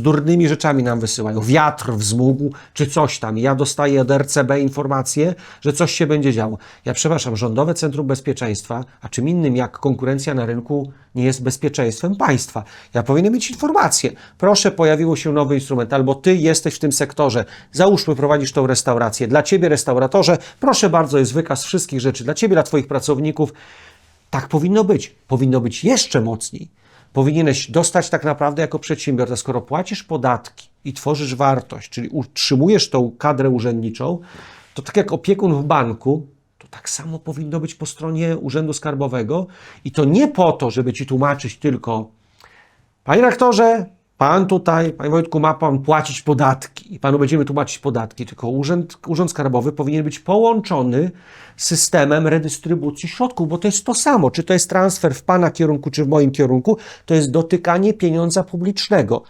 z durnymi rzeczami nam wysyłają. Wiatr wzmógł, czy coś tam. Ja dostaję od RCB informację, że coś się będzie działo. Ja przepraszam, Rządowe Centrum Bezpieczeństwa, a czym innym jak konkurencja na rynku nie jest bezpieczeństwem państwa. Ja powinienem mieć informację. Proszę, pojawiło się nowy instrument, albo ty jesteś w tym sektorze. Załóżmy, prowadzisz tą restaurację. Dla ciebie, restauratorze, proszę bardzo, jest wykaz wszystkich rzeczy. Dla ciebie, dla twoich pracowników. Tak powinno być. Powinno być jeszcze mocniej. Powinieneś dostać tak naprawdę jako przedsiębiorca, skoro płacisz podatki i tworzysz wartość, czyli utrzymujesz tą kadrę urzędniczą, to tak jak opiekun w banku, to tak samo powinno być po stronie Urzędu Skarbowego. I to nie po to, żeby ci tłumaczyć tylko Panie rektorze, pan tutaj, panie Wojtku, ma pan płacić podatki i panu będziemy tłumaczyć podatki, tylko urząd, urząd Skarbowy powinien być połączony z systemem redystrybucji środków, bo to jest to samo. Czy to jest transfer w pana kierunku, czy w moim kierunku, to jest dotykanie pieniądza publicznego.